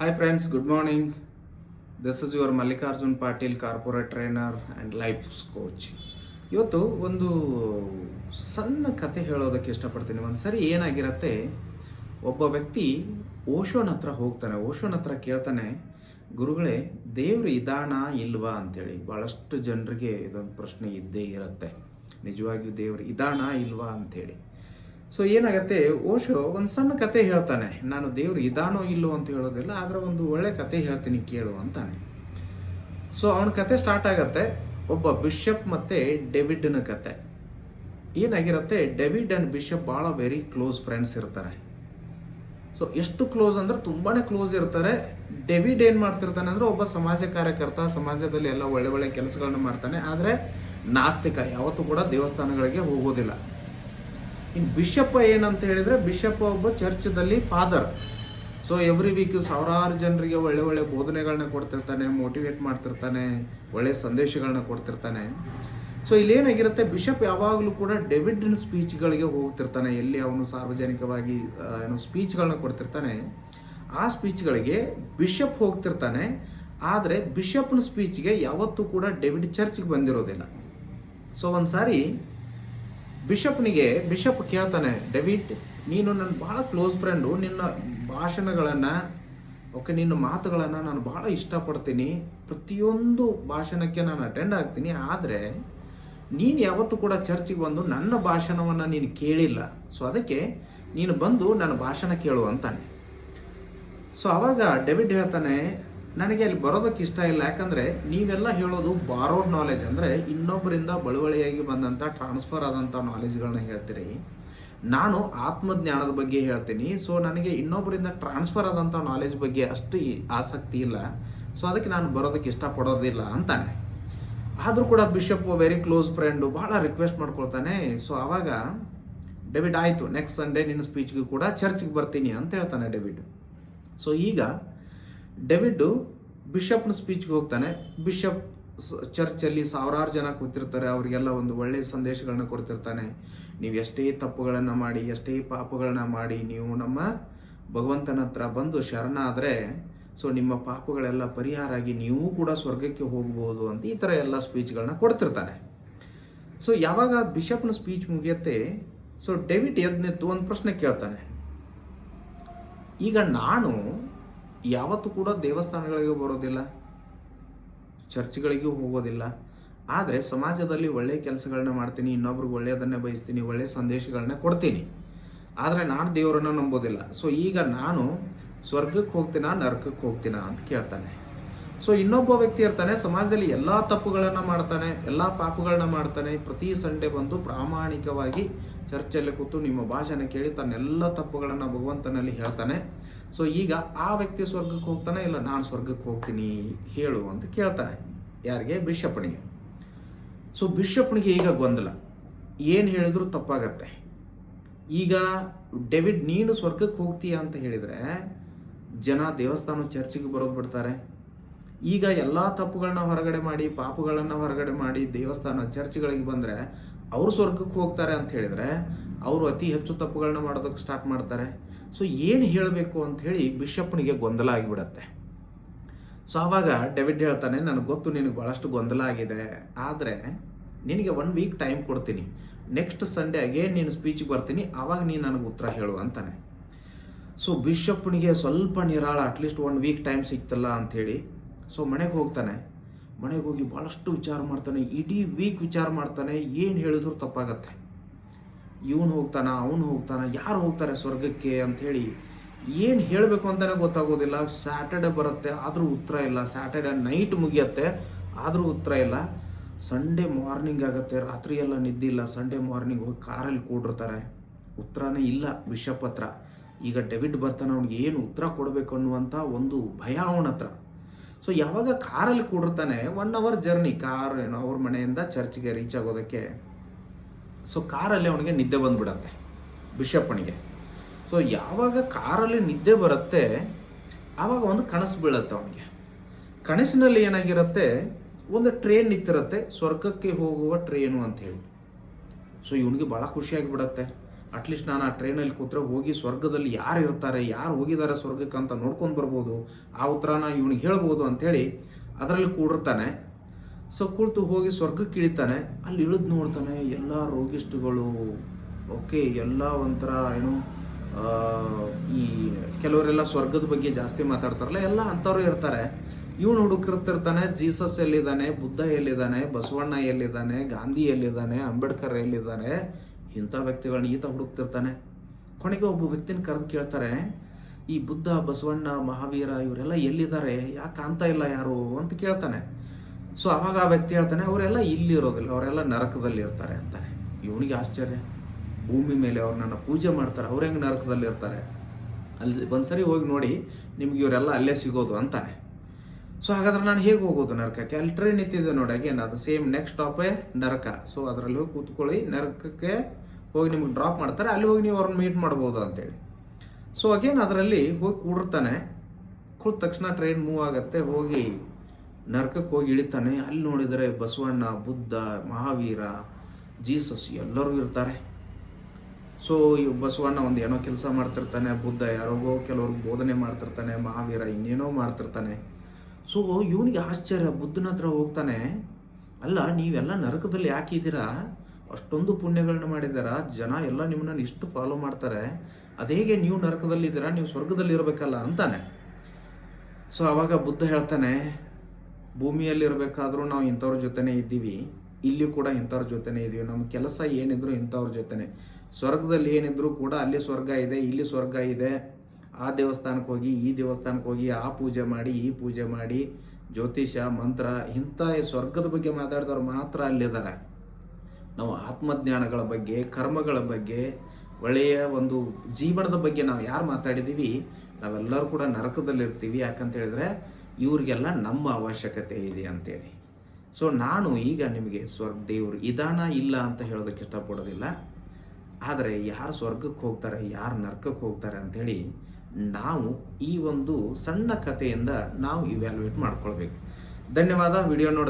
Hi friends, good morning. This is your Mallikarjun Patil corporate trainer and life coach ಇವತ್ತು ಒಂದು ಸಣ್ಣ ಕತೆ ಹೇಳೋದಕ್ಕೆ ಇಷ್ಟಪಡ್ತೀನಿ. ಒಂದು ಸರಿ ಏನಾಗಿರತ್ತೆ ಒಬ್ಬ ವ್ಯಕ್ತಿ ಓಶೋನ್ ಹತ್ರ ಹೋಗ್ತಾನೆ. ಓಶೋನ್ ಹತ್ರ ಕೇಳ್ತಾನೆ ಗುರುಗಳೇ ದೇವ್ರು ಇದಾಣ ಇಲ್ವಾ ಅಂತೇಳಿ. ಭಾಳಷ್ಟು ಜನರಿಗೆ ಇದೊಂದು ಪ್ರಶ್ನೆ ಇದ್ದೇ ಇರುತ್ತೆ. ನಿಜವಾಗಿಯೂ ದೇವ್ರು ಇದಾಣ ಇಲ್ವಾ ಅಂತೇಳಿ. ಸೊ ಏನಾಗತ್ತೆ, ಓಶೋ ಒಂದು ಸಣ್ಣ ಕತೆ ಹೇಳ್ತಾನೆ. ನಾನು ದೇವ್ರು ಇದಾನೋ ಇಲ್ಲೋ ಅಂತ ಹೇಳೋದಿಲ್ಲ, ಆದ್ರೆ ಒಂದು ಒಳ್ಳೆ ಕತೆ ಹೇಳ್ತೀನಿ ಕೇಳು ಅಂತಾನೆ. ಸೊ ಅವನ ಕತೆ ಸ್ಟಾರ್ಟ್ ಆಗತ್ತೆ. ಒಬ್ಬ ಬಿಷಪ್ ಮತ್ತೆ ಡೆವಿಡ್ನ ಕತೆ. ಏನಾಗಿರುತ್ತೆ, ಡೆವಿಡ್ ಅಂಡ್ ಬಿಷಪ್ ಭಾಳ ವೆರಿ ಕ್ಲೋಸ್ ಫ್ರೆಂಡ್ಸ್ ಇರ್ತಾರೆ. ಸೊ ಎಷ್ಟು ಕ್ಲೋಸ್ ಅಂದ್ರೆ ತುಂಬಾನೇ ಕ್ಲೋಸ್ ಇರ್ತಾರೆ. ಡೆವಿಡ್ ಏನು ಮಾಡ್ತಿರ್ತಾನೆ ಅಂದ್ರೆ ಒಬ್ಬ ಸಮಾಜ ಕಾರ್ಯಕರ್ತ, ಸಮಾಜದಲ್ಲಿ ಎಲ್ಲ ಒಳ್ಳೆ ಒಳ್ಳೆ ಕೆಲಸಗಳನ್ನ ಮಾಡ್ತಾನೆ. ಆದ್ರೆ ನಾಸ್ತಿಕ, ಯಾವತ್ತೂ ಕೂಡ ದೇವಸ್ಥಾನಗಳಿಗೆ ಹೋಗೋದಿಲ್ಲ. ಇನ್ನು ಬಿಷಪ್ ಏನಂತ ಹೇಳಿದ್ರೆ ಬಿಷಪ್ ಒಬ್ಬ ಚರ್ಚ್ದಲ್ಲಿ ಫಾದರ್. ಸೊ ಎವ್ರಿ ವೀಕ್ ಸಾವಿರಾರು ಜನರಿಗೆ ಒಳ್ಳೆ ಒಳ್ಳೆ ಬೋಧನೆಗಳನ್ನ ಕೊಡ್ತಿರ್ತಾನೆ ಮೋಟಿವೇಟ್ ಮಾಡ್ತಿರ್ತಾನೆ, ಒಳ್ಳೆ ಸಂದೇಶಗಳನ್ನ ಕೊಡ್ತಿರ್ತಾನೆ. ಸೊ ಇಲ್ಲೇನಾಗಿರುತ್ತೆ, ಬಿಷಪ್ ಯಾವಾಗಲೂ ಕೂಡ ಡೆವಿಡ್ನ ಸ್ಪೀಚ್ಗಳಿಗೆ ಹೋಗ್ತಿರ್ತಾನೆ. ಎಲ್ಲಿ ಅವನು ಸಾರ್ವಜನಿಕವಾಗಿ ಏನು ಸ್ಪೀಚ್ಗಳನ್ನ ಕೊಡ್ತಿರ್ತಾನೆ. ಆ ಸ್ಪೀಚ್ಗಳಿಗೆ ಬಿಷಪ್ ಹೋಗ್ತಿರ್ತಾನೆ. ಆದರೆ ಬಿಷಪ್ನ ಸ್ಪೀಚ್ಗೆ ಯಾವತ್ತೂ ಕೂಡ ಡೆವಿಡ್ ಚರ್ಚ್ಗೆ ಬಂದಿರೋದಿಲ್ಲ. ಸೊ ಒಂದು ಸಾರಿ ಬಿಷಪ್ನಿಗೆ, ಬಿಷಪ್ ಕೇಳ್ತಾನೆ, ಡೆವಿಡ್, ನೀನು ನನ್ನ ಭಾಳ ಕ್ಲೋಸ್ ಫ್ರೆಂಡು, ನಿನ್ನ ಭಾಷಣಗಳನ್ನು, ಓಕೆ, ನಿನ್ನ ಮಾತುಗಳನ್ನು ನಾನು ಭಾಳ ಇಷ್ಟಪಡ್ತೀನಿ. ಪ್ರತಿಯೊಂದು ಭಾಷಣಕ್ಕೆ ನಾನು ಅಟೆಂಡ್ ಆಗ್ತೀನಿ. ಆದರೆ, ನೀನು ಯಾವತ್ತೂ ಕೂಡ ಚರ್ಚಿಗೆ ಬಂದು ನನ್ನ ಭಾಷಣವನ್ನು ನೀನು ಕೇಳಿಲ್ಲ. ಸೊ ಅದಕ್ಕೆ ನೀನು ಬಂದು ನನ್ನ ಭಾಷಣ ಕೇಳು ಅಂತಾನೆ. ಸೊ ಅವಾಗ ಡೆವಿಡ್ ಹೇಳ್ತಾನೆ ನನಗೆ ಅಲ್ಲಿ ಬರೋದಕ್ಕೆ ಇಷ್ಟ ಇಲ್ಲ. ಯಾಕಂದರೆ ನೀವೆಲ್ಲ ಹೇಳೋದು ಬಾರೋಡ್ ನಾಲೆಜ್ ಅಂದರೆ ಇನ್ನೊಬ್ಬರಿಂದ ಬಳುವಳಿಯಾಗಿ ಬಂದಂಥ ಟ್ರಾನ್ಸ್ಫರ್ ಆದಂಥ ನಾಲೆಜ್ಗಳನ್ನ ಹೇಳ್ತೀರಿ. ನಾನು ಆತ್ಮಜ್ಞಾನದ ಬಗ್ಗೆ ಹೇಳ್ತೀನಿ. ಸೊ ನನಗೆ ಇನ್ನೊಬ್ಬರಿಂದ ಟ್ರಾನ್ಸ್ಫರ್ ಆದಂಥ ನಾಲೆಜ್ ಬಗ್ಗೆ ಅಷ್ಟು ಆಸಕ್ತಿ ಇಲ್ಲ. ಸೊ ಅದಕ್ಕೆ ನಾನು ಬರೋದಕ್ಕೆ ಇಷ್ಟಪಡೋದಿಲ್ಲ ಅಂತಾನೆ. ಆದರೂ ಕೂಡ ಬಿಷಪ್ ವೆರಿ ಕ್ಲೋಸ್ ಫ್ರೆಂಡು ಭಾಳ ರಿಕ್ವೆಸ್ಟ್ ಮಾಡ್ಕೊಳ್ತಾನೆ. ಸೊ ಆವಾಗ ಡೆವಿಡ್ ಆಯಿತು ನೆಕ್ಸ್ಟ್ ಸಂಡೇ ನಿನ್ನ ಸ್ಪೀಚ್ಗೂ ಕೂಡ ಚರ್ಚ್ಗೆ ಬರ್ತೀನಿ ಅಂತ ಹೇಳ್ತಾನೆ ಡೆವಿಡ್ ಸೊ ಈಗ ಡೆವಿಡ್ ಬಿಷಪ್ನ ಸ್ಪೀಚ್ಗೆ ಹೋಗ್ತಾನೆ. ಬಿಷಪ್ ಚರ್ಚಲ್ಲಿ ಸಾವಿರಾರು ಜನ ಕೂತಿರ್ತಾರೆ. ಅವರಿಗೆಲ್ಲ ಒಂದು ಒಳ್ಳೆಯ ಸಂದೇಶಗಳನ್ನ ಕೊಡ್ತಿರ್ತಾನೆ. ನೀವು ಎಷ್ಟೇ ತಪ್ಪುಗಳನ್ನು ಮಾಡಿ, ಎಷ್ಟೇ ಪಾಪಗಳನ್ನ ಮಾಡಿ, ನೀವು ನಮ್ಮ ಭಗವಂತನ ಹತ್ರ ಬಂದು ಶರಣ ಆದರೆ ಸೊ ನಿಮ್ಮ ಪಾಪಗಳೆಲ್ಲ ಪರಿಹಾರ ಆಗಿ ನೀವು ಕೂಡ ಸ್ವರ್ಗಕ್ಕೆ ಹೋಗ್ಬೋದು ಅಂತ ಈ ಥರ ಎಲ್ಲ ಸ್ಪೀಚ್ಗಳನ್ನ ಕೊಡ್ತಿರ್ತಾನೆ. ಸೊ ಯಾವಾಗ ಬಿಷಪ್ನ ಸ್ಪೀಚ್ ಮುಗಿಯತ್ತೆ, ಸೊ ಡೇವಿಡ್ ಎದ್ದು ನಿಂತು ಒಂದು ಪ್ರಶ್ನೆ ಕೇಳ್ತಾನೆ. ಈಗ ನಾನು ಯಾವತ್ತೂ ಕೂಡ ದೇವಸ್ಥಾನಗಳಿಗೆ ಬರೋದಿಲ್ಲ, ಚರ್ಚ್ಗಳಿಗೂ ಹೋಗೋದಿಲ್ಲ. ಆದರೆ ಸಮಾಜದಲ್ಲಿ ಒಳ್ಳೆಯ ಕೆಲಸಗಳನ್ನ ಮಾಡ್ತೀನಿ, ಇನ್ನೊಬ್ರಿಗೆ ಒಳ್ಳೆಯದನ್ನೇ ಬಯಸ್ತೀನಿ ಒಳ್ಳೆಯ ಸಂದೇಶಗಳನ್ನ ಕೊಡ್ತೀನಿ. ಆದರೆ ನಾನು ದೇವರನ್ನು ನಂಬೋದಿಲ್ಲ. ಸೊ ಈಗ ನಾನು ಸ್ವರ್ಗಕ್ಕೆ ಹೋಗ್ತೀನಾ, ನರಕಕ್ಕೆ ಹೋಗ್ತೀನಾ ಅಂತ ಕೇಳ್ತಾನೆ. ಸೊ ಇನ್ನೊಬ್ಬ ವ್ಯಕ್ತಿ ಇರ್ತಾನೆ, ಸಮಾಜದಲ್ಲಿ ಎಲ್ಲ ತಪ್ಪುಗಳನ್ನು ಮಾಡ್ತಾನೆ, ಎಲ್ಲ ಪಾಪಗಳನ್ನ ಮಾಡ್ತಾನೆ, ಪ್ರತಿ ಸಂಡೆ ಬಂದು ಪ್ರಾಮಾಣಿಕವಾಗಿ ಚರ್ಚಲ್ಲಿ ಕೂತು ನಿಮ್ಮ ಭಾಷೆನ ಕೇಳಿ ತನ್ನೆಲ್ಲ ತಪ್ಪುಗಳನ್ನು ಭಗವಂತನಲ್ಲಿ ಹೇಳ್ತಾನೆ. ಸೊ ಈಗ ಆ ವ್ಯಕ್ತಿ ಸ್ವರ್ಗಕ್ಕೆ ಹೋಗ್ತಾನೆ ಇಲ್ಲ ನಾನು ಸ್ವರ್ಗಕ್ಕೆ ಹೋಗ್ತೀನಿ ಹೇಳು ಅಂತ ಕೇಳ್ತಾನೆ. ಯಾರಿಗೆ? ಬಿಷಪ್ನಿಗೆ ಸೊ ಬಿಷಪ್ನಿಗೆ ಈಗ ಗೊಂದಲ. ಏನು ಹೇಳಿದ್ರು ತಪ್ಪಾಗತ್ತೆ. ಈಗ ಡೆವಿಡ್, ನೀನು ಸ್ವರ್ಗಕ್ಕೆ ಹೋಗ್ತೀಯ ಅಂತ ಹೇಳಿದರೆ ಜನ ದೇವಸ್ಥಾನ ಚರ್ಚಿಗೆ ಬರೋದು ಬಿಡ್ತಾರೆ. ಈಗ ಎಲ್ಲ ತಪ್ಪುಗಳನ್ನ ಹೊರಗಡೆ ಮಾಡಿ, ಪಾಪಗಳನ್ನು ಹೊರಗಡೆ ಮಾಡಿ ದೇವಸ್ಥಾನ, ಚರ್ಚ್ಗಳಿಗೆ ಬಂದರೆ ಅವರು ಸ್ವರ್ಗಕ್ಕೆ ಹೋಗ್ತಾರೆ ಅಂತ ಹೇಳಿದರೆ ಅವರು ಅತಿ ಹೆಚ್ಚು ತಪ್ಪುಗಳನ್ನ ಮಾಡೋದಕ್ಕೆ ಸ್ಟಾರ್ಟ್ ಮಾಡ್ತಾರೆ. ಸೊ ಏನು ಹೇಳಬೇಕು ಅಂತ ಹೇಳಿ ಬಿಷಪ್ನಿಗೆ ಗೊಂದಲ ಆಗಿಬಿಡತ್ತೆ. ಸೊ ಆವಾಗ ಡೆವಿಡ್ ಹೇಳ್ತಾನೆ, ನನಗೆ ಗೊತ್ತು ನಿನಗೆ ಭಾಳಷ್ಟು ಗೊಂದಲ ಆಗಿದೆ. ಆದರೆ ನಿನಗೆ ಒನ್ ವೀಕ್ ಟೈಮ್ ಕೊಡ್ತೀನಿ. ನೆಕ್ಸ್ಟ್ ಸಂಡೇ ಅಗೇನ್ ನೀನು ಸ್ಪೀಚಿಗೆ ಬರ್ತೀನಿ. ಆವಾಗ ನೀನು ನನಗೆ ಉತ್ತರ ಹೇಳು, ಅಂತಾನೆ. ಸೊ ಬಿಷಪ್ನಿಗೆ ಸ್ವಲ್ಪ ನಿರಾಳ at least one week time ಸಿಕ್ತಲ್ಲ ಅಂಥೇಳಿ ಸೊ ಮನೆಗೆ ಹೋಗ್ತಾನೆ. ಮನೆಗೆ ಹೋಗಿ ಭಾಳಷ್ಟು ವಿಚಾರ ಮಾಡ್ತಾನೆ, ಇಡೀ ವೀಕ್ ವಿಚಾರ ಮಾಡ್ತಾನೆ, ಏನು ಹೇಳಿದ್ರು ತಪ್ಪಾಗತ್ತೆ. ಇವನು ಹೋಗ್ತಾನ, ಅವನು ಹೋಗ್ತಾನ, ಯಾರು ಹೋಗ್ತಾರೆ ಸ್ವರ್ಗಕ್ಕೆ ಅಂಥೇಳಿ ಏನು ಹೇಳಬೇಕು ಅಂತಲೇ ಗೊತ್ತಾಗೋದಿಲ್ಲ. ಸ್ಯಾಟರ್ಡೆ ಬರುತ್ತೆ, ಆದರೂ ಉತ್ತರ ಇಲ್ಲ. ಸ್ಯಾಟರ್ಡೆ ನೈಟ್ ಮುಗಿಯತ್ತೆ, ಆದರೂ ಉತ್ತರ ಇಲ್ಲ. ಸಂಡೇ ಮಾರ್ನಿಂಗ್ ಆಗುತ್ತೆ, ರಾತ್ರಿ ಎಲ್ಲ ನಿದ್ದಿಲ್ಲ. ಸಂಡೇ ಮಾರ್ನಿಂಗ್ ಹೋಗಿ ಕಾರಲ್ಲಿ ಕೂಡಿರ್ತಾರೆ. ಉತ್ತರನೇ ಇಲ್ಲ ವಿಷಪತ್ರ. ಈಗ ಡೆವಿಡ್ ಬರ್ತಾನೆ, ಅವ್ನಿಗೆ ಏನು ಉತ್ತರ ಕೊಡಬೇಕು ಅನ್ನುವಂಥ ಒಂದು ಭಯ ಅವನ ಹತ್ರ ಸೊ ಯಾವಾಗ ಕಾರಲ್ಲಿ ಕೂಡಿರ್ತಾನೆ ಒನ್ ಅವರ್ ಜರ್ನಿ ಕಾರ್ ಏನೋ ಅವ್ರ ಮನೆಯಿಂದ ಚರ್ಚ್ಗೆ ರೀಚ್ ಆಗೋದಕ್ಕೆ. ಸೊ ಕಾರಲ್ಲಿ ಅವನಿಗೆ ನಿದ್ದೆ ಬಂದ್ಬಿಡತ್ತೆ ಬಿಷಪ್ಪನಿಗೆ ಸೊ ಯಾವಾಗ ಕಾರಲ್ಲಿ ನಿದ್ದೆ ಬರುತ್ತೆ, ಆವಾಗ ಒಂದು ಕನಸು ಬೀಳತ್ತೆ ಅವನಿಗೆ. ಕನಸಿನಲ್ಲಿ ಏನಾಗಿರುತ್ತೆ, ಒಂದು ಟ್ರೈನ್ ನಿಂತಿರುತ್ತೆ, ಸ್ವರ್ಗಕ್ಕೆ ಹೋಗುವ ಟ್ರೈನು ಅಂತ ಹೇಳಿ. ಸೊ ಇವನಿಗೆ ಭಾಳ ಖುಷಿಯಾಗಿಬಿಡತ್ತೆ. ಅಟ್ಲೀಸ್ಟ್ ನಾನು ಆ ಟ್ರೈನಲ್ಲಿ ಕೂತ್ರೆ ಹೋಗಿ ಸ್ವರ್ಗದಲ್ಲಿ ಯಾರು ಇರ್ತಾರೆ, ಯಾರು ಹೋಗಿದ್ದಾರೆ ಸ್ವರ್ಗಕ್ಕೆ ಅಂತ ನೋಡ್ಕೊಂಡು ಬರ್ಬೋದು. ಆ ಉತ್ತರನ ಇವನಿಗೆ ಹೇಳ್ಬೋದು ಅಂಥೇಳಿ ಅದರಲ್ಲಿ ಕೂಡಿರ್ತಾನೆ. ಸೊ ಕುಳಿತು ಹೋಗಿ ಸ್ವರ್ಗಕ್ಕೆ ಇಳಿತಾನೆ. ಅಲ್ಲಿ ಇಳಿದು ನೋಡ್ತಾನೆ ಎಲ್ಲ ರೋಗಿಷ್ಠುಗಳು ಓಕೆ ಎಲ್ಲ ಒಂಥರ ಏನು ಈ ಕೆಲವರೆಲ್ಲ ಸ್ವರ್ಗದ ಬಗ್ಗೆ ಜಾಸ್ತಿ ಮಾತಾಡ್ತಾರಲ್ಲ, ಎಲ್ಲ ಅಂಥವ್ರು ಇರ್ತಾರೆ. ಇವನು ಹುಡುಕಿರ್ತಿರ್ತಾನೆ ಜೀಸಸ್ ಎಲ್ಲಿದ್ದಾನೆ, ಬುದ್ಧ ಎಲ್ಲಿದ್ದಾನೆ, ಬಸವಣ್ಣ ಎಲ್ಲಿದ್ದಾನೆ, ಗಾಂಧಿ ಎಲ್ಲಿದ್ದಾನೆ, ಅಂಬೇಡ್ಕರ್ ಎಲ್ಲಿದ್ದಾನೆ ಇಂಥ ವ್ಯಕ್ತಿಗಳನ್ನ ಈತ ಹುಡುಕ್ತಿರ್ತಾನೆ. ಕೊನೆಗೆ ಒಬ್ಬ ವ್ಯಕ್ತಿನ ಕರೆದು ಕೇಳ್ತಾರೆ, ಈ ಬುದ್ಧ, ಬಸವಣ್ಣ, ಮಹಾವೀರ ಇವರೆಲ್ಲ ಎಲ್ಲಿದ್ದಾರೆ? ಯಾಕೆ ಕಾಣ್ತಾ ಇಲ್ಲ ಯಾರು? ಅಂತ ಕೇಳ್ತಾನೆ. ಸೊ ಅವಾಗ ಆ ವ್ಯಕ್ತಿ ಹೇಳ್ತಾನೆ, ಅವರೆಲ್ಲ ಇಲ್ಲಿ ಇರೋದಿಲ್ಲ ಅವರೆಲ್ಲ ನರಕದಲ್ಲಿ ಇರ್ತಾರೆ ಅಂತಾನೆ. ಇವನಿಗೆ ಆಶ್ಚರ್ಯ. ಭೂಮಿ ಮೇಲೆ ಅವ್ರು ನನ್ನ ಪೂಜೆ ಮಾಡ್ತಾರೆ, ಅವ್ರು ಹೆಂಗೆ ನರಕದಲ್ಲಿ ಇರ್ತಾರೆ? ಅಲ್ಲಿ ಒಂದ್ಸರಿ ಹೋಗಿ ನೋಡಿ, ನಿಮ್ಗೆ ಇವರೆಲ್ಲ ಅಲ್ಲೇ ಸಿಗೋದು ಅಂತಾನೆ. ಸೊ ಹಾಗಾದ್ರೆ ನಾನು ಹೇಗೆ ಹೋಗೋದು ನರಕಕ್ಕೆ? ಅಲ್ಲಿ ಟ್ರೈನ್ ನಿಂತಿದೆ ನೋಡಿ ಅಗೇನ್ ಅದು ಸೇಮ್ ನೆಕ್ಸ್ಟ್ ಸ್ಟಾಪೇ ನರಕ. ಸೊ ಅದರಲ್ಲಿ ಹೋಗಿ ಕೂತ್ಕೊಳ್ಳಿ, ನರಕಕ್ಕೆ ಹೋಗಿ ನಿಮ್ಗೆ ಡ್ರಾಪ್ ಮಾಡ್ತಾರೆ, ಅಲ್ಲಿ ಹೋಗಿ ನೀವು ಅವ್ರನ್ನ ಮೀಟ್ ಮಾಡ್ಬೋದು ಅಂತೇಳಿ. ಸೊ ಅಗೇನ್ ಅದರಲ್ಲಿ ಹೋಗಿ ಕೂಡಿರ್ತಾನೆ. ಕುಳಿತ ತಕ್ಷಣ ಟ್ರೈನ್ ಮೂವ್ ಆಗುತ್ತೆ, ಹೋಗಿ ನರಕಕ್ಕೆ ಹೋಗಿ ಇಳಿತಾನೆ. ಅಲ್ಲಿ ನೋಡಿದರೆ ಬಸವಣ್ಣ, ಬುದ್ಧ, ಮಹಾವೀರ, ಜೀಸಸ್ ಎಲ್ಲರೂ ಇರ್ತಾರೆ. ಸೊ ಈ ಬಸವಣ್ಣ ಒಂದು ಏನೋ ಕೆಲಸ ಮಾಡ್ತಿರ್ತಾನೆ, ಬುದ್ಧ ಯಾರಿಗೋ ಕೆಲವ್ರಿಗೆ ಬೋಧನೆ ಮಾಡ್ತಿರ್ತಾನೆ, ಮಹಾವೀರ ಇನ್ನೇನೋ ಮಾಡ್ತಿರ್ತಾನೆ. ಸೊ ಇವನಿಗೆ ಆಶ್ಚರ್ಯ, ಬುದ್ಧನ ಹತ್ರ ಹೋಗ್ತಾನೆ, ಅಲ್ಲ, ನೀವೆಲ್ಲ ನರಕದಲ್ಲಿ ಯಾಕೆ ಇದ್ದೀರಾ ಅಷ್ಟೊಂದು ಪುಣ್ಯಗಳನ್ನ ಮಾಡಿದಾರ, ಜನ ಎಲ್ಲ ನಿಮ್ಮನ್ನ ಇಷ್ಟು ಫಾಲೋ ಮಾಡ್ತಾರೆ ಅದೇಗೆ ನೀವು ನರಕದಲ್ಲಿದ್ದೀರಾ, ನೀವು ಸ್ವರ್ಗದಲ್ಲಿ ಇರಬೇಕಲ್ಲ ಅಂತಾನೆ. ಸೊ ಆವಾಗ ಬುದ್ಧ ಹೇಳ್ತಾನೆ ಭೂಮಿಯಲ್ಲಿ ಇರಬೇಕಾದ್ರೂ ನಾವು ಇಂಥವ್ರ ಜೊತೆನೇ ಇದ್ದೀವಿ ಇಲ್ಲಿ ಕೂಡ ಇಂಥವ್ರ ಜೊತೆನೇ ಇದ್ದೀವಿ, ನಮ್ಮ ಕೆಲಸ ಏನಿದ್ರು ಇಂಥವ್ರ ಜೊತೆನೆ. ಸ್ವರ್ಗದಲ್ಲಿ ಏನಿದ್ರು ಕೂಡ ಅಲ್ಲಿ ಸ್ವರ್ಗ ಇದೆ, ಇಲ್ಲಿ ಸ್ವರ್ಗ ಇದೆ, ಆ ದೇವಸ್ಥಾನಕ್ಕೆ ಹೋಗಿ, ಈ ದೇವಸ್ಥಾನಕ್ಕೆ ಹೋಗಿ, ಆ ಪೂಜೆ ಮಾಡಿ, ಈ ಪೂಜೆ ಮಾಡಿ ಜ್ಯೋತಿಷ ಮಂತ್ರ, ಇಂಥ ಸ್ವರ್ಗದ ಬಗ್ಗೆ ಮಾತಾಡಿದವ್ರು ಮಾತ್ರ ಅಲ್ಲಿದ್ದಾರೆ. ನಾವು ಆತ್ಮಜ್ಞಾನಗಳ ಬಗ್ಗೆ, ಕರ್ಮಗಳ ಬಗ್ಗೆ, ಒಳ್ಳೆಯ ಒಂದು ಜೀವನದ ಬಗ್ಗೆ ನಾವು ಯಾರು ಮಾತಾಡಿದ್ದೀವಿ ನಾವೆಲ್ಲರೂ ಕೂಡ ನರಕದಲ್ಲಿರ್ತೀವಿ. ಯಾಕಂತ ಹೇಳಿದ್ರೆ ಇವ್ರಿಗೆಲ್ಲ ನಮ್ಮ ಅವಶ್ಯಕತೆ ಇದೆ ಅಂತೇಳಿ. ಸೊ ನಾನು ಈಗ ನಿಮಗೆ ಸ್ವರ್ಗ, ದೇವರು ಇದಾನ ಇಲ್ಲ ಅಂತ ಹೇಳೋದಕ್ಕೆ ಇಷ್ಟಪಡೋದಿಲ್ಲ. ಆದರೆ ಯಾರು ಸ್ವರ್ಗಕ್ಕೆ ಹೋಗ್ತಾರೆ, ಯಾರು ನರಕಕ್ಕೆ ಹೋಗ್ತಾರೆ ಅಂಥೇಳಿ ನಾವು ಈ ಒಂದು ಸಣ್ಣ ಕಥೆಯಿಂದ ನಾವು ಇವ್ಯಾಲ್ಯೂಯೇಟ್ ಮಾಡ್ಕೊಳ್ಬೇಕು. ಧನ್ಯವಾದ. ವಿಡಿಯೋ ನೋಡ